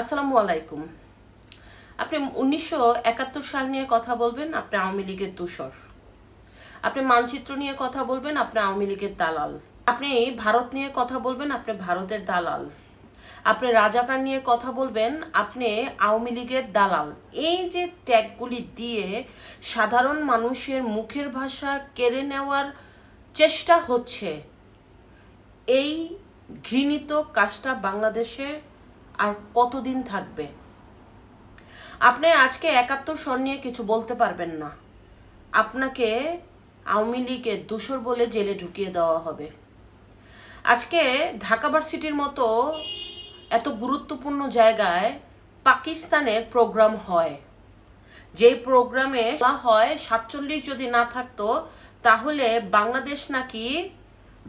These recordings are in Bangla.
আসসালামু আলাইকুম। আপনি উনিশশো একাত্তর সাল নিয়ে কথা বলবেন, আপনি আওয়ামী লীগের দূষর। আপনি মানচিত্র নিয়ে কথা বলবেন, আপনি আওয়ামী লীগের দালাল। আপনি ভারত নিয়ে কথা বলবেন, আপনি ভারতের দালাল। আপনি রাজাকার নিয়ে কথা বলবেন, আপনি আওয়ামী লীগের দালাল। এই যে ট্যাগগুলি দিয়ে সাধারণ মানুষের মুখের ভাষা কেড়ে নেওয়ার চেষ্টা হচ্ছে, এই ঘৃণিত কাজটা বাংলাদেশে আর কতদিন থাকবে? আপনি আজকে একাত্তর সন নিয়ে কিছু বলতে পারবেন না। আপনাকে আওয়ামী লীগের দূষর বলে জেলে ঢুকিয়ে দেওয়া হবে। আজকে ঢাকা ভার্সিটির মতো এত গুরুত্বপূর্ণ জায়গায় পাকিস্তানের প্রোগ্রাম হয়। যেই প্রোগ্রামে হয়, সাতচল্লিশ যদি না থাকতো, তাহলে বাংলাদেশ নাকি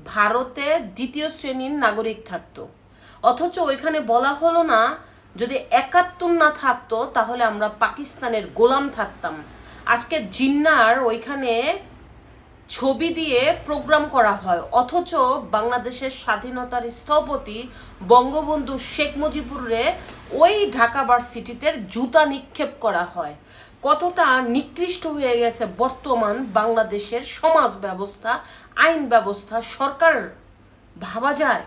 ভারতের দ্বিতীয় শ্রেণির নাগরিক থাকতো। অথচ ওইখানে বলা হলো না, যদি একাত্তর না থাকতো, তাহলে আমরা পাকিস্তানের গোলাম থাকতাম। আজকে জিন্নার ওইখানে ছবি দিয়ে প্রোগ্রাম করা হয়। অথচ বাংলাদেশের স্বাধীনতার স্থপতি বঙ্গবন্ধু শেখ মুজিবুরে ওই ঢাকা ভার্সিটিতে জুতা নিক্ষেপ করা হয়। কতটা নিকৃষ্ট হয়ে গেছে বর্তমান বাংলাদেশের সমাজ ব্যবস্থা, আইন ব্যবস্থা, সরকার ভাবা যায়?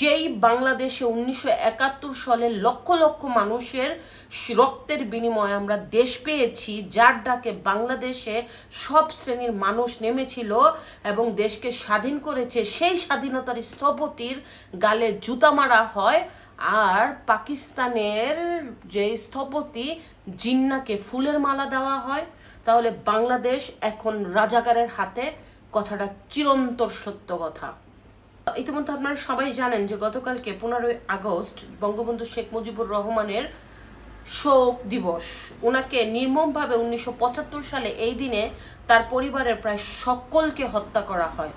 যেই বাংলাদেশে উনিশশো একাত্তর সালে লক্ষ লক্ষ মানুষের রক্তের বিনিময়ে আমরা দেশ পেয়েছি, যার ডাকে বাংলাদেশে সব শ্রেণির মানুষ নেমেছিল এবং দেশকে স্বাধীন করেছে, সেই স্বাধীনতার স্থপতির গালে জুতা মারা হয় আর পাকিস্তানের যে স্থপতি জিন্নাকে ফুলের মালা দেওয়া হয়। তাহলে বাংলাদেশ এখন রাজাকারের হাতে কথাটা চিরন্তর সত্য কথা। ইতিমধ্যে আপনারা সবাই জানেন যে গতকালকে পনেরোই আগস্ট বঙ্গবন্ধু শেখ মুজিবুর রহমানের শোক দিবস। ওনাকে নির্মমভাবে উনিশশো পঁচাত্তর সালে এই দিনে তার পরিবারের প্রায় সকলকে হত্যা করা হয়।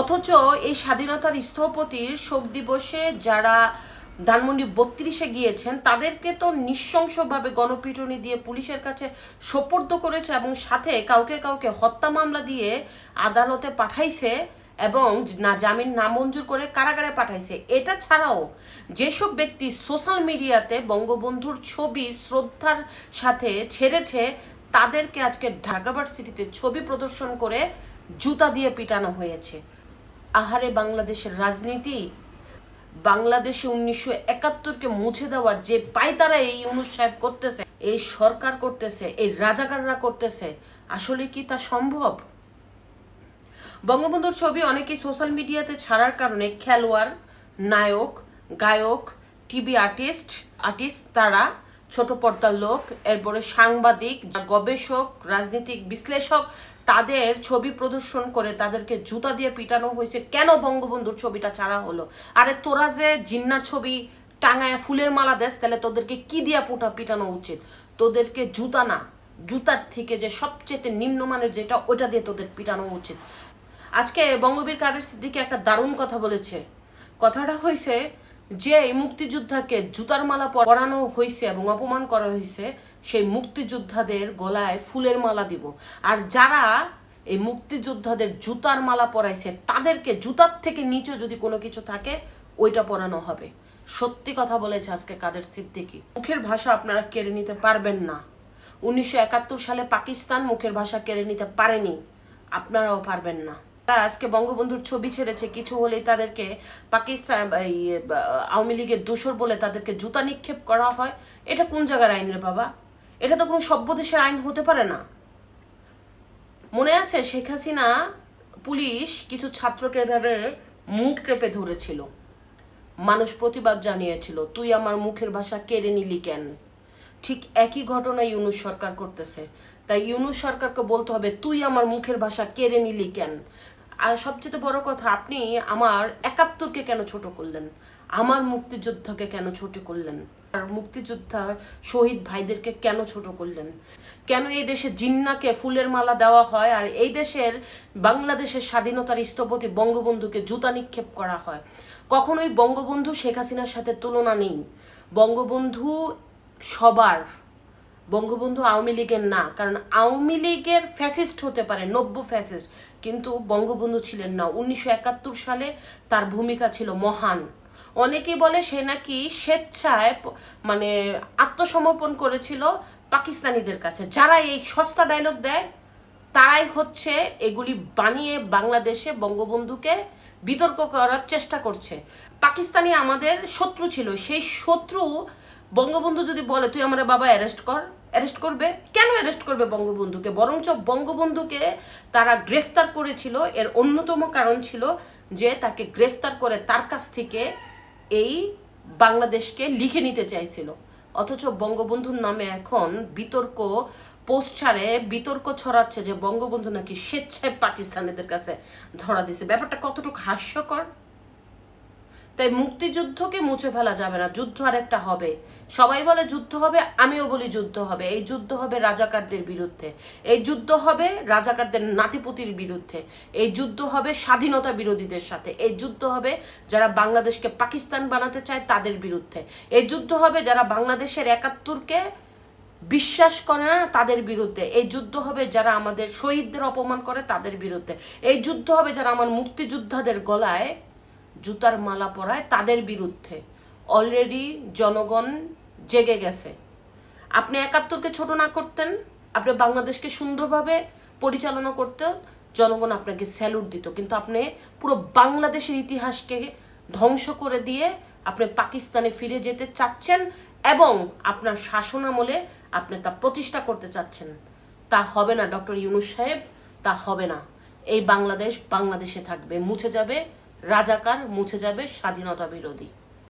অথচ এই স্বাধীনতার স্থপতির শোক দিবসে যারা ধানমন্ডি বত্রিশে গিয়েছেন, তাদেরকে তো নৃশংসভাবে গণপিটুনি দিয়ে পুলিশের কাছে সোপর্দ করেছে এবং সাথে কাউকে কাউকে হত্যা মামলা দিয়ে আদালতে পাঠাইছে। এবং না জামিন নামঞ্জুর করে কারাগারে পাঠাইছে। এটা ছাড়াও যেসব ব্যক্তি সোশ্যাল মিডিয়াতে বঙ্গবন্ধুর ছবি শ্রদ্ধার সাথে ছেড়েছে, তাদেরকে আজকে ঢাকা ভার্সিটিতে ছবি প্রদর্শন করে জুতা দিয়ে পিটানো হয়েছে। আহারে বাংলাদেশের রাজনীতি। বাংলাদেশে উনিশশো একাত্তরকে মুছে দেওয়ার যে পায়তারা এই ইউনুস করতেছে, এই সরকার করতেছে, এই রাজাকাররা করতেছে, আসলে কি তা সম্ভব? বঙ্গবন্ধুর ছবি অনেকেই সোশ্যাল মিডিয়াতে ছাড়ার কারণে খেলোয়াড়, নায়ক, গায়ক, টিভি আর্টিস্ট আর্টিস্ট তারা, ছোট পর্দার লোক, এরপরে সাংবাদিক, গবেষক, রাজনীতিক বিশ্লেষক, তাদের ছবি প্রদর্শন করে তাদেরকে জুতা দিয়ে পিটানো হয়েছে। কেন বঙ্গবন্ধুর ছবিটা ছাড়া হলো? আরে তোরা যে জিন্নার ছবি টাঙায় ফুলের মালা দেশ তাহলে তোদেরকে কি দিয়া পোটা পিটানো উচিত? তোদেরকে জুতা না, জুতার থেকে যে সবচেয়ে নিম্নমানের যেটা ওটা দিয়ে তোদের পিটানো উচিত। আজকে বঙ্গবীর কাদের সিদ্দিকে একটা দারুণ কথা বলেছে। কথাটা হয়েছে যে এই মুক্তিযোদ্ধাকে জুতার মালা পরানো হয়েছে এবং অপমান করা হয়েছে সেই মুক্তিযোদ্ধাদের গলায় ফুলের মালা দিব। আর যারা এই মুক্তিযোদ্ধাদের জুতার মালা পরাইছে, তাদেরকে জুতার থেকে নিচে যদি কোনো কিছু থাকে, ওইটা পরানো হবে। সত্যি কথা বলেছে আজকে কাদের সিদ্দিকি। মুখের ভাষা আপনারা কেড়ে নিতে পারবেন না। উনিশশো একাত্তর সালে পাকিস্তান মুখের ভাষা কেড়ে নিতে পারেনি। আপনারাও পারবেন না। তারা আজকে বঙ্গবন্ধুর ছবি ছেড়েছে, কিছু হলেই তাদেরকে পাকিস্তান আওয়ামী লীগের দোষর বলে তাদেরকে জুতা নিক্ষেপ করা হয়। এটা কোন জায়গার আইন রে বাবা? এটা তো কোনো সভ্য দেশের আইন হতে পারে না। মনে আছে শেখ হাসিনা পুলিশ কিছু ছাত্রকে এভাবে মুখ চেপে ধরেছিল। মানুষ প্রতিবাদ জানিয়েছিল, তুই আমার মুখের ভাষা কেড়ে নিলি কেন? ঠিক একই ঘটনা ইউনুস সরকার করতেছে। তাই ইউনুস সরকারকে বলতে হবে, তুই আমার মুখের ভাষা কেড়ে নিলি কেন? আর সবচেয়ে বড় কথা, আপনি আমার একাত্তরকে কেন ছোট করলেন? আমার মুক্তিযোদ্ধাকে কেন ছোট করলেন? আর মুক্তিযোদ্ধা শহীদ ভাইদেরকে কেন ছোট করলেন? কেন এই দেশে জিন্নাকে ফুলের মালা দেওয়া হয় আর এই দেশের বাংলাদেশের স্বাধীনতার স্থপতি বঙ্গবন্ধুকে জুতা নিক্ষেপ করা হয়? কখনোই বঙ্গবন্ধু শেখ হাসিনার সাথে তুলনা নেই। বঙ্গবন্ধু সবার বঙ্গবন্ধু আওয়ামী লীগের না, কারণ আওয়ামী লীগের ফ্যাসিস্ট হতে পারে, নব্য ফ্যাসিস্ট, কিন্তু বঙ্গবন্ধু ছিলেন না। উনিশশো একাত্তর সালে তার ভূমিকা ছিল মহান। অনেকেই বলে সে নাকি স্বেচ্ছায় মানে আত্মসমর্পণ করেছিল পাকিস্তানিদের কাছে। যারা এই সস্তা ডায়লগ দেয়, তারাই হচ্ছে এগুলি বানিয়ে বাংলাদেশে বঙ্গবন্ধুকে বিতর্ক করার চেষ্টা করছে। পাকিস্তানি আমাদের শত্রু ছিল। সেই শত্রু বঙ্গবন্ধু যদি বলে, তুই আমার বাবা অ্যারেস্ট কর। অ্যারেস্ট করবে? কেন অ্যারেস্ট করবে বঙ্গবন্ধুকে? বরঞ্চ বঙ্গবন্ধুকে তারা গ্রেফতার করেছিল। এর অন্যতম কারণ ছিল যে তাকে গ্রেফতার করে তার কাছ থেকে এই বাংলাদেশকে লিখে নিতে চাইছিল। অথচ বঙ্গবন্ধুর নামে এখন বিতর্ক পোস্ট ছাড়ে, বিতর্ক ছড়াচ্ছে যে বঙ্গবন্ধু নাকি স্বেচ্ছায় পাকিস্তানিদের কাছে ধরা দিছে ব্যাপারটা কতটুকু হাস্যকর? তাই মুক্তিযুদ্ধকে মুছে ফেলা যাবে না, যুদ্ধ আরেকটা হবে। সবাই বলে যুদ্ধ হবে, আমিও বলি যুদ্ধ হবে। এই যুদ্ধ হবে রাজাকারদের বিরুদ্ধে। এই যুদ্ধ হবে রাজাকারদের নাতিপুতির বিরুদ্ধে। এই যুদ্ধ হবে স্বাধীনতা বিরোধীদের সাথে। এই যুদ্ধ হবে যারা বাংলাদেশকে পাকিস্তান বানাতে চায়, তাদের বিরুদ্ধে। এই যুদ্ধ হবে যারা বাংলাদেশের একাত্তরকে বিশ্বাস করে না, তাদের বিরুদ্ধে। এই যুদ্ধ হবে যারা আমাদের শহীদদের অপমান করে, তাদের বিরুদ্ধে। এই যুদ্ধ হবে যারা আমার মুক্তিযোদ্ধাদের গলায় জুতার মালা পরায় তাদের বিরুদ্ধে। অলরেডি জনগণ জেগে গেছে। আপনি একাত্তরকে ছোট না করতেন, আপনি বাংলাদেশকে সুন্দরভাবে পরিচালনা করতে জনগণ আপনাকে স্যালুট দিত। কিন্তু আপনি পুরো বাংলাদেশের ইতিহাসকে ধ্বংস করে দিয়ে আপনি পাকিস্তানে ফিরে যেতে চাচ্ছেন এবং আপনার শাসনামলে আপনি তা প্রতিষ্ঠা করতে চাচ্ছেন। তা হবে না, ডক্টর ইউনুস সাহেব, তা হবে না। এই বাংলাদেশ বাংলাদেশে থাকবে, মুছে যাবে। রাজাকার মুছে যাবে স্বাধীনতা বিরোধী।